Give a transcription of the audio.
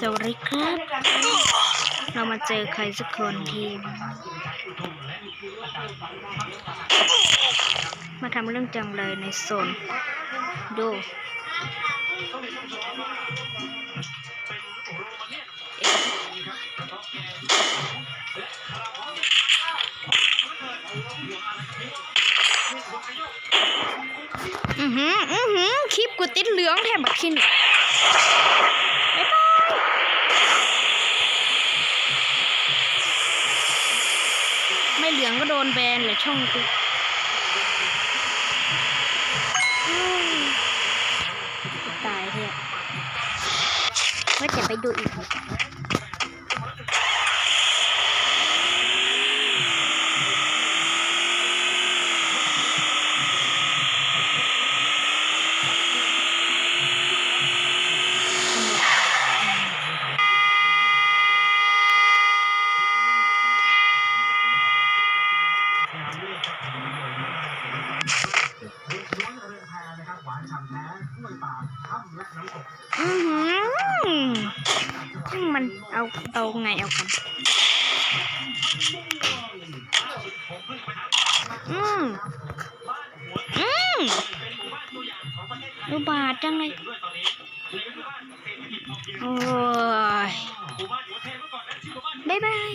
สวัสดีครับ เรามาเจอใครสักคนทีม มาทำเรื่องจังเลยในโซน ดู อือหือ อือหือ คลิปกูติดเหลืองแถมบักคินบ๊ายบาย ไม่เหลืองก็โดนแบนแหละช่องกูตายเถอะว่าจะไปดูอีก อือหือมันเอาเอาไงเอากันอืมอืมอุบาทจังเลยโอ้ยบ๊ายบาย